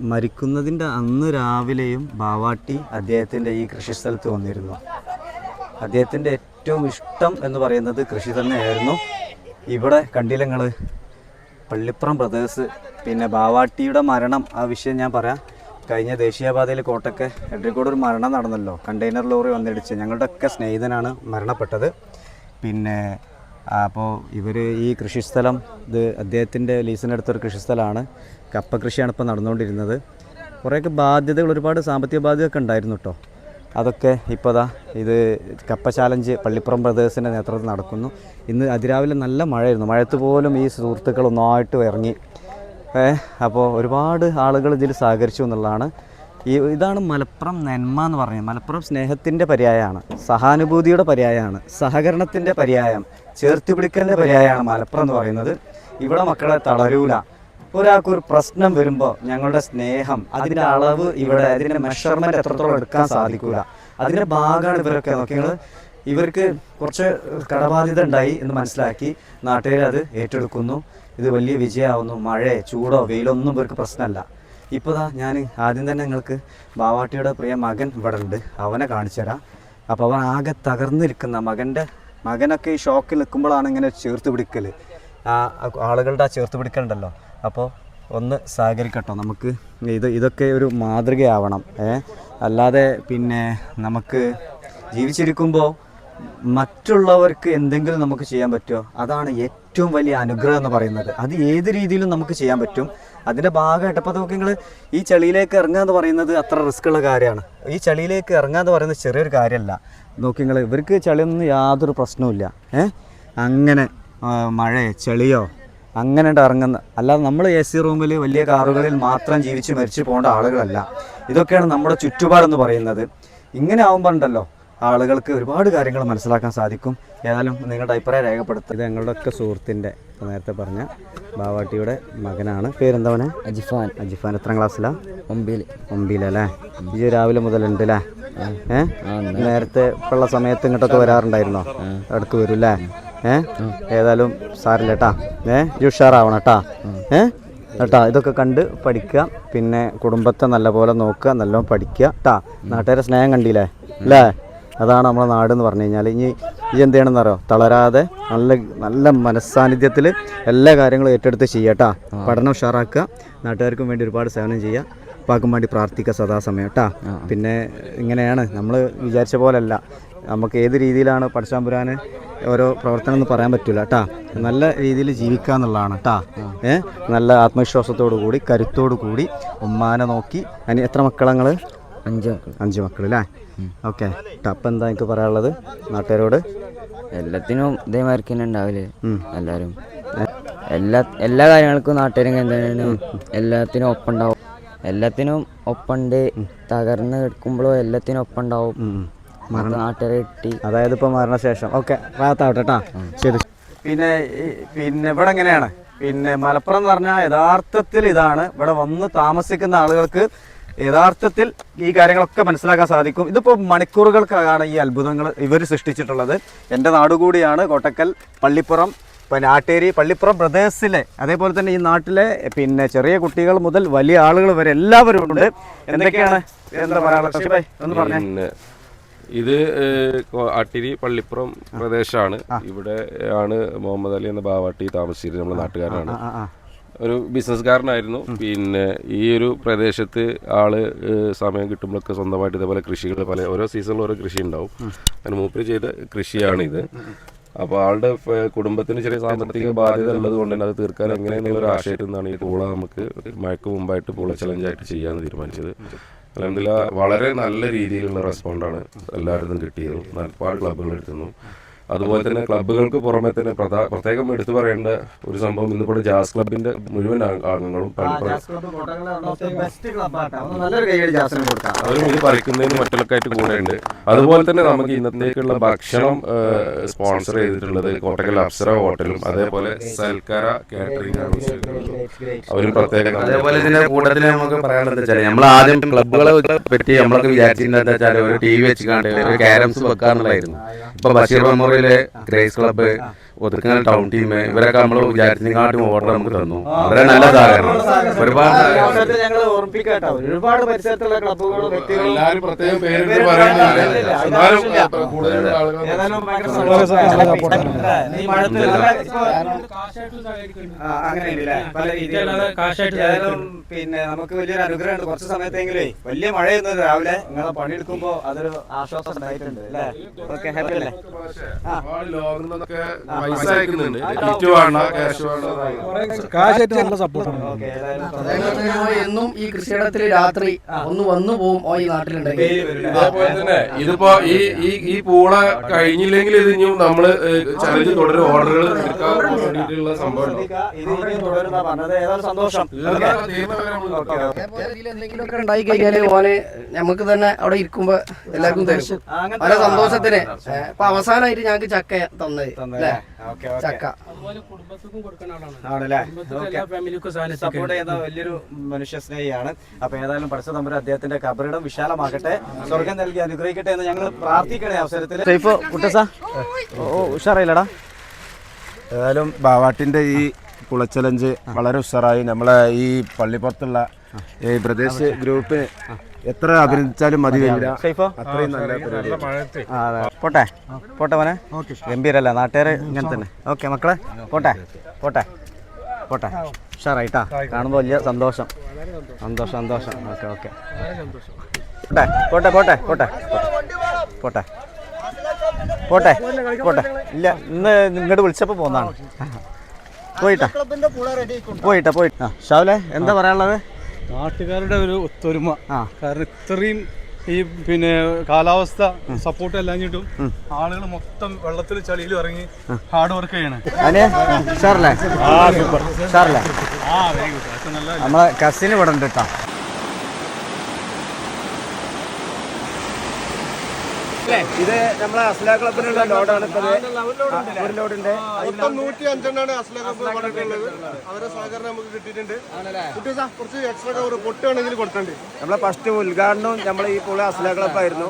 മരിക്കുന്നതിന്റെ അന്ന് രാവിലെയും ബാവാട്ടി അദ്ദേഹത്തിന്റെ ഈ കൃഷിസ്ഥലത്ത് വന്നിരുന്നു. അദ്ദേഹത്തിന്റെ ഏറ്റവും ഇഷ്ടം എന്ന് പറയുന്നത് കൃഷി തന്നെയായിരുന്നു. ഇവിടെ കണ്ടില്ലങ്ങൾ പള്ളിപ്പുറം ബ്രദേഴ്സ് പിന്നെ ബാവാട്ടിയുടെ മരണം ആ വിഷയം ഞാൻ പറയാം. കഴിഞ്ഞ ദേശീയപാതയിൽ കോട്ടക്കെ എഡ്രിക്കോട് ഒരു മരണം നടന്നല്ലോ. കണ്ടെയ്നർ ലോറി വന്നിടിച്ച് ഞങ്ങളുടെ ഒക്കെ സ്നേഹിതനാണ് മരണപ്പെട്ടത്. പിന്നെ അപ്പോൾ ഇവർ ഈ കൃഷിസ്ഥലം ഇത് അദ്ദേഹത്തിന്റെ ലീസിനെടുത്തൊരു കൃഷിസ്ഥലമാണ്. കപ്പ കൃഷിയാണ് ഇപ്പോൾ നടന്നുകൊണ്ടിരുന്നത്. കുറേയൊക്കെ ബാധ്യതകൾ ഒരുപാട് സാമ്പത്തിക ബാധ്യതയൊക്കെ ഉണ്ടായിരുന്നു കേട്ടോ അതൊക്കെ ഇപ്പോൾ ദാ ഇത് കപ്പ ചാലഞ്ച് പള്ളിപ്പുറം ബ്രദേഴ്സിന്റെ നേതൃത്വത്തിൽ നടക്കുന്നു. ഇന്ന് അതിരാവിലെ നല്ല മഴയായിരുന്നു. മഴയത്ത് പോലും ഈ സുഹൃത്തുക്കൾ ഒന്നായിട്ട് ഇറങ്ങി. അപ്പോൾ ഒരുപാട് ആളുകൾ ഇതിൽ സഹകരിച്ചു എന്നുള്ളതാണ്. ഈ ഇതാണ് മലപ്പുറം നന്മ എന്ന് പറയുന്നത്. മലപ്പുറം സ്നേഹത്തിന്റെ പര്യായമാണ് സഹാനുഭൂതിയുടെ പര്യായമാണ് സഹകരണത്തിന്റെ പര്യായം. ചേർത്ത് പിടിക്കലിന്റെ പര്യായമാണ് മലപ്പുറം എന്ന് പറയുന്നത്. ഇവിടെ മക്കളെ തളരൂല. ഒരാൾക്കൊരു പ്രശ്നം വരുമ്പോൾ ഞങ്ങളുടെ സ്നേഹം അതിന്റെ അളവ് ഇവിടെ അതിന്റെ മെഷർമെന്റ് എത്രത്തോളം എടുക്കാൻ സാധിക്കൂല. അതിന്റെ ഭാഗമാണ് ഇവരൊക്കെ. നോക്കിയത് ഇവർക്ക് കുറച്ച് കടബാധ്യത ഉണ്ടായി എന്ന് മനസ്സിലാക്കി നാട്ടുകാർ അത് ഏറ്റെടുക്കുന്നു. ഇത് വലിയ വിജയമാവുന്നു. മഴയോ ചൂടോ വെയിലൊന്നും ഇവർക്ക് പ്രശ്നമല്ല. ഇപ്പോൾ ദാ ഞാൻ ആദ്യം തന്നെ നിങ്ങൾക്ക് ബാവാട്ടിയുടെ പ്രിയ മകൻ ഇവിടെ ഉണ്ട്. അവനെ കാണിച്ചു തരാം അപ്പോൾ അവൻ ആകെ തകർന്നിരിക്കുന്ന മകന്റെ മകനൊക്കെ ഈ ഷോക്കിൽ നിൽക്കുമ്പോഴാണ് ഇങ്ങനെ ചേർത്ത് പിടിക്കൽ ആ ആളുകളുടെ ആ ചേർത്ത് പിടിക്കലുണ്ടല്ലോ. അപ്പോൾ ഒന്ന് സഹകരിക്കട്ടോ. നമുക്ക് ഇത് ഇതൊക്കെ ഒരു മാതൃകയാവണം. ഏ? അല്ലാതെ പിന്നെ നമുക്ക് ജീവിച്ചിരിക്കുമ്പോൾ മറ്റുള്ളവർക്ക് എന്തെങ്കിലും നമുക്ക് ചെയ്യാൻ പറ്റുമോ? അതാണ് ഏറ്റവും വലിയ അനുഗ്രഹം എന്ന് പറയുന്നത്. അത് ഏത് രീതിയിലും നമുക്ക് ചെയ്യാൻ പറ്റും. അതിന്റെ ഭാഗമായിട്ട് അപ്പോൾ നമുക്ക് നിങ്ങൾ ഈ ചെളിയിലേക്ക് ഇറങ്ങുക എന്ന് പറയുന്നത് അത്ര റിസ്ക് ഉള്ള കാര്യമാണ്. ഈ ചെളിയിലേക്ക് ഇറങ്ങുക എന്ന് പറയുന്നത് ചെറിയൊരു കാര്യമല്ല. നോക്കി നിങ്ങൾ ഇവർക്ക് ചെളിയൊന്നും യാതൊരു പ്രശ്നവുമില്ല ഏ? അങ്ങനെ മഴയോ ചെളിയോ അങ്ങനെ ഇറങ്ങുന്ന അല്ലാതെ നമ്മൾ എ സി റൂമിൽ വലിയ കാറുകളിൽ മാത്രം ജീവിച്ച് മരിച്ചു പോകേണ്ട ആളുകളല്ല. ഇതൊക്കെയാണ് നമ്മുടെ ചുറ്റുപാടെന്ന് പറയുന്നത്. ഇങ്ങനെ ആവുമ്പോൾ ഉണ്ടല്ലോ ആളുകൾക്ക് ഒരുപാട് കാര്യങ്ങൾ മനസ്സിലാക്കാൻ സാധിക്കും. ഏതായാലും നിങ്ങളുടെ അഭിപ്രായം രേഖപ്പെടുത്തുക. ഇത് ഞങ്ങളുടെ ഒക്കെ സുഹൃത്തിന്റെ നേരത്തെ പറഞ്ഞ ബാവാട്ടിയുടെ മകനാണ്. പേരെന്തവനെ? അജിഫാൻ. അജിഫാൻ. എത്ര ക്ലാസ്സിലാണ് ഒമ്പതിൽ ഒമ്പിയിലല്ലേ ഈ രാവിലെ മുതലുണ്ട് അല്ലേ? ഏഹ് നേരത്തെ ഉള്ള സമയത്ത് ഇങ്ങോട്ടൊക്കെ വരാറുണ്ടായിരുന്നോ? ഇടയ്ക്ക് വരും അല്ലേ? ഏ? ഏതായാലും സാറില്ല കേട്ടാ ഏ? ഇജ്ജ് ഉഷാറാവണം കേട്ടാ ഏ? കേട്ടാ ഇതൊക്കെ കണ്ട് പഠിക്കുക പിന്നെ കുടുംബത്തെ നല്ലപോലെ നോക്കുക നല്ലോണം പഠിക്കുക കേട്ടാ നാട്ടുകാരെ സ്നേഹം കണ്ടില്ലേ? അല്ലേ? അതാണ് നമ്മുടെ നാട് എന്ന് പറഞ്ഞു കഴിഞ്ഞാൽ ഇനി ഈ എന്ത് ചെയ്യണമെന്ന് തളരാതെ നല്ല നല്ല മനസ്സാന്നിധ്യത്തിൽ എല്ലാ കാര്യങ്ങളും ഏറ്റെടുത്ത് ചെയ്യട്ടാ. പഠനം ഉഷാറാക്കുക. നാട്ടുകാർക്കും വേണ്ടി ഒരുപാട് സേവനം ചെയ്യുക. ഉപ്പാക്കും വേണ്ടി പ്രാർത്ഥിക്കുക സദാസമയം കേട്ടാ പിന്നെ ഇങ്ങനെയാണ്. നമ്മൾ വിചാരിച്ച പോലല്ല. നമുക്ക് ഏത് രീതിയിലാണ് പഠിച്ചാമ്പുരാന് ഓരോ പ്രവർത്തനം എന്ന് പറയാൻ പറ്റില്ല കേട്ടാ നല്ല രീതിയിൽ ജീവിക്കുക എന്നുള്ളതാണ് കേട്ടാ ഏഹ് നല്ല ആത്മവിശ്വാസത്തോടു കൂടി കരുത്തോടു കൂടി ഉമ്മാനെ നോക്കി. അതിന് എത്ര മക്കളങ്ങൾ അഞ്ച് മക്കൾ അഞ്ച് മക്കൾ അല്ലേ ഓക്കെ. അപ്പം എന്താ എനിക്ക് പറയാനുള്ളത്? നാട്ടുകാരോട്? എല്ലാത്തിനും ഇതേമാർക്ക് തന്നെ ഉണ്ടാവില്ലേ. എല്ലാവരും എല്ലാ എല്ലാ കാര്യങ്ങൾക്കും നാട്ടുകാരും എന്താണ് എല്ലാത്തിനും ഒപ്പം ഉണ്ടാവും. എല്ലാത്തിനും ഒപ്പമുണ്ട് തകർന്ന് കിടക്കുമ്പോഴോ എല്ലാത്തിനും ഒപ്പം ഉണ്ടാവും. മരണ. നാട്ടുകാരെ കിട്ടി. അതായത് ഇപ്പോൾ മരണശേഷം. ഓക്കെ ഭാഗത്താവട്ടെ കേട്ടാ ശരി. പിന്നെ പിന്നെ ഇവിടെ എങ്ങനെയാണ്? പിന്നെ മലപ്പുറം എന്ന് പറഞ്ഞാൽ യഥാർത്ഥത്തിൽ ഇതാണ്. ഇവിടെ വന്ന് താമസിക്കുന്ന ആളുകൾക്ക് യഥാർത്ഥത്തിൽ ഈ കാര്യങ്ങളൊക്കെ മനസ്സിലാക്കാൻ സാധിക്കും. ഇതിപ്പോൾ മണിക്കൂറുകൾക്കാണ് ഈ അത്ഭുതങ്ങൾ ഇവർ സൃഷ്ടിച്ചിട്ടുള്ളത്. എന്റെ നാടുകൂടിയാണ് കോട്ടക്കൽ പള്ളിപ്പുറം ഇപ്പം നാട്ടേരി പള്ളിപ്പുറം ബ്രദേഴ്സിലെ അതേപോലെ തന്നെ ഈ നാട്ടിലെ പിന്നെ ചെറിയ കുട്ടികൾ മുതൽ വലിയ ആളുകൾ വരെ എല്ലാവരും ഉണ്ട്. എന്തൊക്കെയാണ്? എന്താ പറയാനുള്ളത്? ഒന്ന് പറഞ്ഞേ. ഇത് അട്ടിരി പള്ളിപ്പുറം പ്രദേശമാണ് ഇവിടെ ആണ് മുഹമ്മദ് അലി എന്ന ബാവാട്ടി താമസിച്ചിരുന്നത്. നമ്മുടെ നാട്ടുകാരനാണ്. ആ. ഒരു ബിസിനസ്സുകാരനായിരുന്നു. പിന്നെ ഈ ഒരു പ്രദേശത്ത് ആൾ സമയം കിട്ടുമ്പോഴൊക്കെ സ്വന്തമായിട്ട് ഇതേപോലെ കൃഷികൾ പല ഓരോ സീസണിലും ഓരോ കൃഷി ഉണ്ടാവും. അങ്ങനെ മൂപ്പര് ചെയ്ത കൃഷിയാണിത്. അപ്പോൾ ആളുടെ കുടുംബത്തിന് ചെറിയ സാമ്പത്തിക ബാധ്യത ഉള്ളത് കൊണ്ട് തന്നെ അത് തീർക്കാൻ എങ്ങനെയെന്നുള്ള ഒരു ആശയത്തിൽ നിന്നാണ് ഈ പൂള നമുക്ക് മഴയ്ക്ക് മുമ്പായിട്ട് പൂള ചലഞ്ചായിട്ട് ചെയ്യാമെന്ന് തീരുമാനിച്ചത്. അലഹമില്ല വളരെ നല്ല രീതിയിലുള്ള റെസ്പോണ്ടാണ് എല്ലായിടത്തും കിട്ടിയത്. ഒരുപാട് ക്ലബ്ബുകൾ എടുത്തുന്നു അതുപോലെ തന്നെ ക്ലബ്ബുകൾക്ക് പുറമെ തന്നെ പ്രത്യേകം എടുത്തു പറയേണ്ട ഒരു സംഭവം ഇന്നിപ്പോൾ ജാസ് ക്ലബിന്റെ മുഴുവൻ അംഗ- അംഗങ്ങളും അവരും ഇത് പറിക്കുന്നതിന് മറ്റുള്ളൊക്കെ ആയിട്ട് കൂടെ ഉണ്ട് അതുപോലെ തന്നെ നമുക്ക് ഇന്നത്തേക്കുള്ള ഭക്ഷണം സ്പോൺസർ ചെയ്തിട്ടുള്ളത് കോട്ടക്കൽ അപ്സര ഹോട്ടലും അതേപോലെ സൽക്കര കാറ്ററിംഗ് ആണ് അവരും പ്രത്യേക അതേപോലെ തന്നെ കൂട്ടത്തിൽ നമുക്ക് പറയാനുള്ളത് വെച്ചാൽ നമ്മൾ ആദ്യം ക്ലബ്ബുകളെ പറ്റി നമ്മളൊക്കെ വിചാരിച്ചിരുന്നത് വെച്ചാൽ ഒരു ടി വി വെച്ച് കണ്ട് ഒരു ക്യാരംസ് വെക്കാന്നുള്ളതായിരുന്നു. ഇപ്പൊ ബഷീർ ഗ്രേസ് ക്ലബ്ബ്. ഒതുക്കൽ ടൗൺ ടീം ഇവരൊക്കെ നമ്മൾ വിചാരിച്ചതിനെക്കാട്ടും ഓർഡർ നമുക്ക് തന്നു വളരെ നല്ല സഹകരണം ഒരുപാട് ഞങ്ങൾ ഒരുപാട് പരിസരത്തുള്ള പിന്നെ നമുക്ക് വലിയൊരു അനുഗ്രഹമുണ്ട് കുറച്ച് സമയത്തെങ്കിലേ വലിയ മഴയൊന്നും രാവിലെ നിങ്ങളെ പണിയെടുക്കുമ്പോ അതൊരു ആശ്വാസം ഉണ്ടായിട്ടുണ്ട് അല്ലേ ഓക്കെ ഹാപ്പി അല്ലേ പൈസ അയക്കുന്നുണ്ട്. കിറ്റ് വേണ്ട ക്യാഷ് വേണ്ട കാശായിട്ട് നല്ല സപ്പോർട്ടാണ് എന്നും ഈ കൃഷിയിടത്തിൽ രാത്രി ഒന്ന് വന്നു പോവും ഓ ഈ നാട്ടിലുണ്ടെങ്കിൽ. തന്നെ ഇതിപ്പോ ഈ ഈ ഈ പൂള കഴിഞ്ഞില്ലെങ്കിൽ ഇത് ഇനിയും നമ്മൾ ചലഞ്ച് തുടരും. ഓർഡറുകൾ എടുക്കാൻ വേണ്ടിയിട്ടുള്ള സംഭവം എന്തെങ്കിലുമൊക്കെ ഉണ്ടായി കഴിഞ്ഞാൽ ഓന് നമുക്ക് തന്നെ അവിടെ ഇരിക്കുമ്പോ എല്ലാവർക്കും തരും. പല സന്തോഷത്തിന്. അപ്പൊ ഇപ്പൊ അവസാനമായിട്ട് ഞങ്ങൾക്ക് ചക്ക തന്നത്? അല്ലേ? ചക്ക. ആണല്ലേ? സപ്പോർട്ട് ചെയ്യുന്ന വലിയൊരു മനുഷ്യ സ്നേഹിയാണ്. അപ്പൊ ഏതായാലും പഠിച്ച നമ്മുടെ അദ്ദേഹത്തിന്റെ കബറിടം വിശാലമാകട്ടെ. സ്വർഗം നൽകി അനുഗ്രഹിക്കട്ടെ എന്ന് ഞങ്ങൾ പ്രാർത്ഥിക്കണേ അവസരത്തിൽ ഉഷാറായില്ലടാ? ഏതായാലും ബാവാട്ടിന്റെ ഈ കുളച്ചലഞ്ച് വളരെ ഉഷാറായി. നമ്മളെ ഈ പള്ളിപ്പുറത്തുള്ള ഈ പ്രദേശ ഗ്രൂപ്പിന് എത്ര അഭിനന്ദിച്ചാലും മതി വരില്ല. സൈഫോ? അത്രയും നല്ല പരിപാടി ആ അതെ. പോട്ടെ? പോട്ടെ മോനെ? ഗംഭീരല്ല? നാട്ടുകാർ ഇങ്ങനെ തന്നെ. ഓക്കെ മക്കളെ. പോട്ടെ? പോട്ടെ? പോട്ടെ? ഉഷാറായിട്ടാ? കാണുമ്പോൾ വലിയ സന്തോഷം. സന്തോഷം. സന്തോഷം ഓക്കെ ഓക്കെ. പോട്ടെ? പോട്ടെ പോട്ടെ പോട്ടെ. പോട്ടെ. പോട്ടെ പോട്ടെ. ഇല്ല ഇന്ന് ഇങ്ങോട്ട് വിളിച്ചപ്പോൾ പോന്നാണ് പോയിട്ടാ? പോയിട്ടാ പോയിട്ട് ആ ഷാവിലെ എന്താ പറയാനുള്ളത്? നാട്ടുകാരുടെ ഒരു ഒത്തൊരുമ. കാരണം ഇത്രയും ഈ പിന്നെ കാലാവസ്ഥ സപ്പോർട്ട് അല്ലാഞ്ഞിട്ടും ആളുകൾ മൊത്തം വെള്ളത്തിൽ ചളിയിൽ ഇറങ്ങി ഹാർഡ് വർക്ക് ചെയ്യണേ. നമ്മളെ കസിന് ഇവിടെ ഉണ്ട് കേട്ടോ ഇത് നമ്മളെ അസ്ല ക്ലബിനുള്ള ലോഡാണ് ഇപ്പൊ ഒരു ലോഡുണ്ട്. മൊത്തം നൂറ്റി അഞ്ചെണ്ണാണ് അസ്ല ക്ലബ് പറഞ്ഞിട്ടുള്ളത് അവരെ സഹകരണം നമുക്ക് കിട്ടിയിട്ടുണ്ട്. കുട്ടി സാ, കുറച്ച് എക്സ്ട്രാ കവർ പൊട്ടുകയാണെങ്കിൽ കൊടുത്തിട്ടുണ്ട് നമ്മളെ ഫസ്റ്റ് ഉദ്ഘാടനവും നമ്മളെ ഈ പുളി അസ്ലാ ക്ലബായിരുന്നു